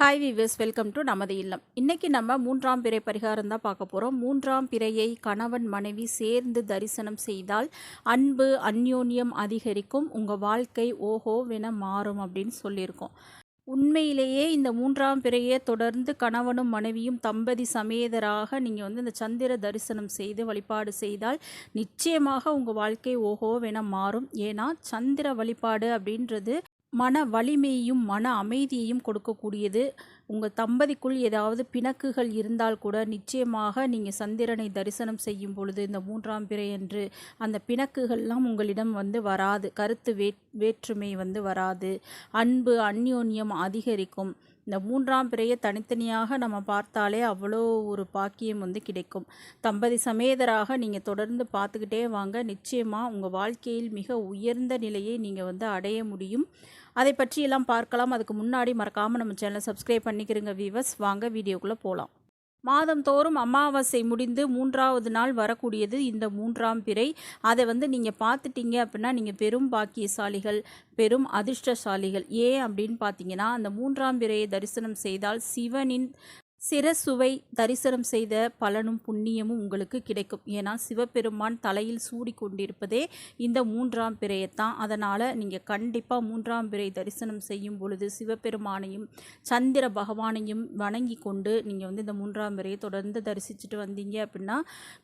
Hi viewers welcome to நமது இல்லம். இன்றைக்கி நம்ம மூன்றாம் பிறை பரிகாரம் தான் பார்க்க போகிறோம் மூன்றாம் பிறையை கணவன் மனைவி சேர்ந்து தரிசனம் செய்தால் அன்பு அந்யோன்யம் அதிகரிக்கும். உங்கள் வாழ்க்கை ஓஹோவென மாறும் அப்படின்னு சொல்லியிருக்கோம். உண்மையிலேயே இந்த மூன்றாம் பிறையை தொடர்ந்து கணவனும் மனைவியும் தம்பதி சமேதராக நீங்கள் வந்து இந்த சந்திர தரிசனம் செய்து வழிபாடு செய்தால் நிச்சயமாக உங்கள் வாழ்க்கை ஓஹோவென மாறும். ஏன்னா சந்திர வழிபாடு அப்படின்றது மன வலிமையையும் மன அமைதியையும் கொடுக்கக்கூடியது. உங்கள் தம்பதிக்குள் ஏதாவது பிணக்குகள் இருந்தால் கூட நிச்சயமாக நீங்கள் சந்திரனை தரிசனம் செய்யும் பொழுது இந்த மூன்றாம் பிறை என்று அந்த பிணக்குகள்லாம் உங்களிடம் வந்து வராது. கருத்து வே வேற்றுமை வந்து வராது. அன்பு அந்யோன்யம் அதிகரிக்கும். இந்த மூன்றாம் பிறையை தனித்தனியாக நம்ம பார்த்தாலே அவ்வளோ ஒரு பாக்கியம் வந்து கிடைக்கும். தம்பதி சமேதராக நீங்கள் தொடர்ந்து பார்த்துக்கிட்டே வாங்க. நிச்சயமாக உங்கள் வாழ்க்கையில் மிக உயர்ந்த நிலையை நீங்கள் வந்து அடைய முடியும். அதை பற்றியெல்லாம் பார்க்கலாம். அதுக்கு முன்னாடி மறக்காமல் நம்ம சேனலை சப்ஸ்கிரைப் பண்ணிக்கிறங்க வீவர்ஸ் வாங்க வீடியோக்குள்ளே போகலாம். மாதந்தோறும் அமாவாசை முடிந்து மூன்றாவது நாள் வரக்கூடியது இந்த மூன்றாம் பிறை. அதை வந்து நீங்கள் பார்த்துட்டீங்க அப்படின்னா நீங்கள் பெரும் பாக்கியசாலிகள் பெரும் அதிர்ஷ்டசாலிகள். ஏன் அப்படின்னு பார்த்தீங்கன்னா அந்த மூன்றாம் பிறையை தரிசனம் செய்தால் சிவனின் சிரசுவை தரிசனம் செய்த பலனும் புண்ணியமும் உங்களுக்கு கிடைக்கும். ஏன்னா சிவபெருமான் தலையில் சூடி கொண்டிருப்பதே இந்த மூன்றாம் பிறையைத்தான். அதனால் நீங்கள் கண்டிப்பாக மூன்றாம் பிறை தரிசனம் செய்யும் பொழுது சிவபெருமானையும் சந்திர பகவானையும் வணங்கி கொண்டு நீங்கள் வந்து இந்த மூன்றாம் பிறையை தொடர்ந்து தரிசிச்சுட்டு வந்தீங்க அப்படின்னா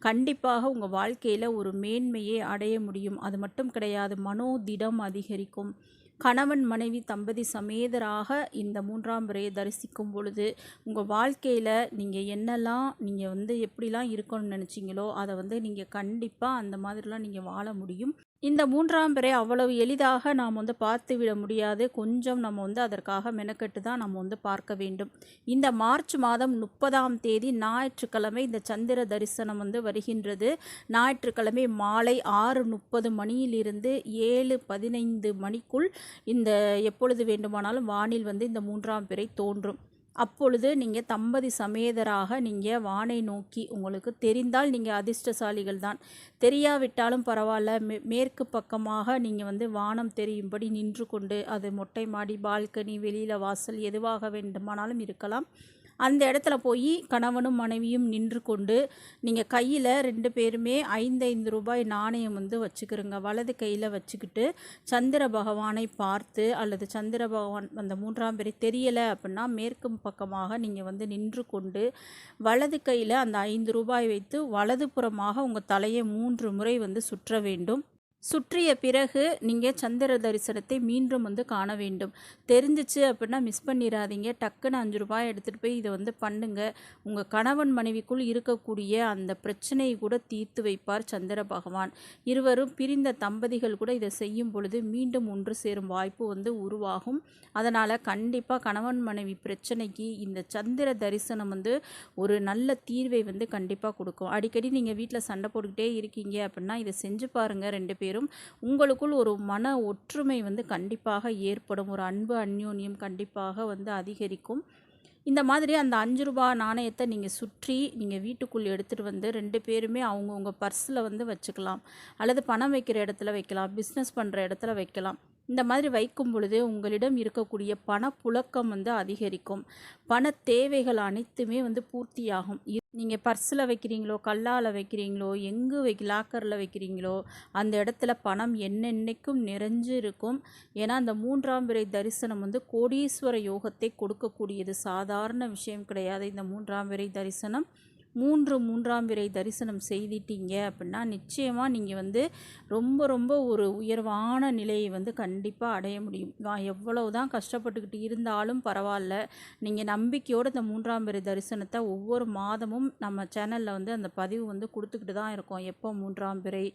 கண்டிப்பாக உங்கள் வாழ்க்கையில் ஒரு மேன்மையை அடைய முடியும். அது மட்டும் கிடையாது மனோதிடம் அதிகரிக்கும். கணவன் மனைவி தம்பதி சமேதராக இந்த மூன்றாம் பிறையை தரிசிக்கும் பொழுது உங்கள் வாழ்க்கை வாழ்க்கையில் நீங்கள் என்னெல்லாம் நீங்கள் வந்து எப்படிலாம் இருக்கணும்னு நினச்சிங்களோ அதை வந்து நீங்கள் கண்டிப்பாக அந்த மாதிரிலாம் நீங்கள் வாழ முடியும். இந்த மூன்றாம் பிறை அவ்வளவு எளிதாக நாம் வந்து பார்த்து விட முடியாது. கொஞ்சம் நம்ம வந்து அதற்காக மெனக்கெட்டு தான் நம்ம வந்து பார்க்க வேண்டும். இந்த மார்ச் மாதம் முப்பதாம் தேதி ஞாயிற்றுக்கிழமை இந்த சந்திர தரிசனம் வந்து வருகின்றது. ஞாயிற்றுக்கிழமை மாலை ஆறு முப்பது மணியிலிருந்து ஏழு பதினைந்து மணிக்குள் இந்த எப்பொழுது வேண்டுமானாலும் வானில் வந்து இந்த மூன்றாம் பிறை தோன்றும். அப்பொழுது நீங்கள் தம்பதி சமேதராக நீங்கள் வானை நோக்கி உங்களுக்கு தெரிந்தால் நீங்கள் அதிர்ஷ்டசாலிகள் தான். தெரியாவிட்டாலும் பரவாயில்ல. மே மேற்கு பக்கமாக நீங்கள் வந்து வானம் தெரியும்படி நின்று கொண்டு அது மொட்டை மாடி பால்கனி வெளியில் வாசல் எதுவாக வேண்டுமானாலும் இருக்கலாம். அந்த இடத்துல போய் கணவனும் மனைவியும் நின்று கொண்டு நீங்கள் கையில் ரெண்டு பேருமே ஐந்து ஐந்து ரூபாய் நாணயம் வந்து வச்சுக்கிறோங்க. வலது கையில் வச்சுக்கிட்டு சந்திர பகவானை பார்த்து அல்லது சந்திர பகவான் அந்த மூன்றாம் பேரை தெரியலை அப்படின்னா மேற்கு பக்கமாக நீங்கள் வந்து நின்று கொண்டு வலது கையில் அந்த ஐந்து ரூபாய் வைத்து வலது புறமாக உங்கள் தலையை மூன்று முறை வந்து சுற்ற வேண்டும். சுற்றிய பிறகு நீங்கள் சந்திர தரிசனத்தை மீண்டும் வந்து காண வேண்டும். தெரிஞ்சிச்சு அப்படின்னா மிஸ் பண்ணிடாதீங்க டக்குன்னு அஞ்சு ரூபாய் எடுத்துகிட்டு போய் இதை வந்து பண்ணுங்க. உங்கள் கணவன் மனைவிக்குள் இருக்கக்கூடிய அந்த பிரச்சனையை கூட தீர்த்து வைப்பார் சந்திர பகவான். இருவரும் பிரிந்த தம்பதிகள் கூட இதை செய்யும் பொழுது மீண்டும் ஒன்று சேரும் வாய்ப்பு வந்து உருவாகும். அதனால் கண்டிப்பாக கணவன் மனைவி பிரச்சனைக்கு இந்த சந்திர தரிசனம் வந்து ஒரு நல்ல தீர்வை வந்து கண்டிப்பாக கொடுக்கும். அடிக்கடி நீங்கள் வீட்டில் சண்டை போட்டுக்கிட்டே இருக்கீங்க அப்படின்னா இதை செஞ்சு பாருங்கள் ரெண்டு பேரும். சேரும் உங்களுக்குள் ஒரு மன ஒற்றுமை வந்து கண்டிப்பாக ஏற்படும். ஒரு அன்பு அந்யோன்யம் கண்டிப்பாக வந்து அதிகரிக்கும். இந்த மாதிரி அந்த அஞ்சு ரூபா நாணயத்தை நீங்கள் சுற்றி நீங்கள் வீட்டுக்குள்ளே எடுத்துகிட்டு வந்து ரெண்டு பேருமே அவங்கவுங்க பர்ஸில் வந்து வச்சுக்கலாம். அல்லது பணம் வைக்கிற இடத்துல வைக்கலாம். பிஸ்னஸ் பண்ணுற இடத்துல வைக்கலாம். இந்த மாதிரி வைக்கும் பொழுது உங்களிடம் இருக்கக்கூடிய பணப்புழக்கம் வந்து அதிகரிக்கும். பண தேவைகள் அனைத்துமே வந்து பூர்த்தியாகும். நீங்கள் பர்ஸில் வைக்கிறீங்களோ கல்லால் வைக்கிறீங்களோ எங்கே வை லாக்கரில் வைக்கிறீங்களோ அந்த இடத்துல பணம் என்னென்னைக்கும் நிறைஞ்சு இருக்கும். ஏன்னா அந்த மூன்றாம் பிறை தரிசனம் வந்து கோடீஸ்வர யோகத்தை கொடுக்கக்கூடியது. சாதாரண விஷயம் கிடையாது. இந்த மூன்றாம் விரை தரிசனம். மூன்று மூன்றாம் விரை தரிசனம் செய்திட்டீங்க அப்படின்னா நிச்சயமாக நீங்கள் வந்து ரொம்ப ரொம்ப ஒரு உயர்வான நிலையை வந்து கண்டிப்பாக அடைய முடியும். எவ்வளவு தான் கஷ்டப்பட்டுக்கிட்டு இருந்தாலும் பரவாயில்ல. நீங்கள் நம்பிக்கையோடு இந்த மூன்றாம் விரை தரிசனத்தை ஒவ்வொரு மாதமும் நம்ம சேனலில் வந்து அந்த பதிவு வந்து கொடுத்துக்கிட்டு தான் இருக்கோம். எப்போ மூன்றாம் விரை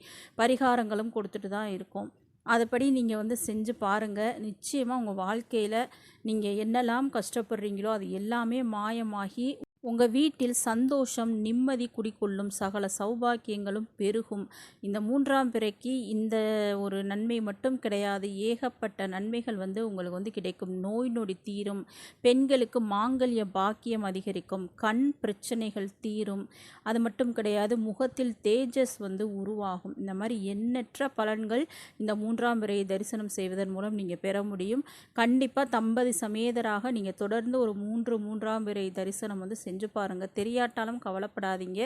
பரிகாரங்களும் கொடுத்துட்டு தான் இருக்கோம். அதுபடி நீங்கள் வந்து செஞ்சு பாருங்கள் நிச்சயமாக உங்கள் வாழ்க்கையில் நீங்கள் என்னெல்லாம் கஷ்டப்படுறீங்களோ அது எல்லாமே மாயமாகி உங்கள் வீட்டில் சந்தோஷம் நிம்மதி குடிக்கொள்ளும் சகல சௌபாக்கியங்களும் பெருகும். இந்த மூன்றாம் பிறைக்கு இந்த ஒரு நன்மை மட்டும் கிடையாது. ஏகப்பட்ட நன்மைகள் வந்து உங்களுக்கு வந்து கிடைக்கும். நோய் நொடி தீரும். பெண்களுக்கு மாங்கல்ய பாக்கியம் அதிகரிக்கும். கண் பிரச்சனைகள் தீரும். அது மட்டும் கிடையாது முகத்தில் தேஜஸ் வந்து உருவாகும். இந்த மாதிரி எண்ணற்ற பலன்கள் இந்த மூன்றாம் பிறையை தரிசனம் செய்வதன் மூலம் நீங்கள் பெற முடியும். கண்டிப்பாக தம்பதி சமேதராக நீங்கள் தொடர்ந்து ஒரு மூன்று மூன்றாம் பிறை தரிசனம் வந்து செஞ்சு பாருங்கள் தெரியாட்டாலும் கவலைப்படாதீங்க.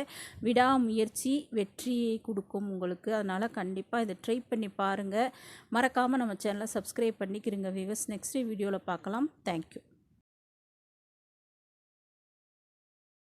விடாமுயற்சி வெற்றியை கொடுக்கும் உங்களுக்கு. அதனால் கண்டிப்பாக இதை ட்ரை பண்ணி பாருங்கள் மறக்காமல் நம்ம சேனலை சப்ஸ்கிரைப் பண்ணிக்கிறங்க விவஸ் நெக்ஸ்ட் வீடியோவில் பார்க்கலாம். தேங்க்யூ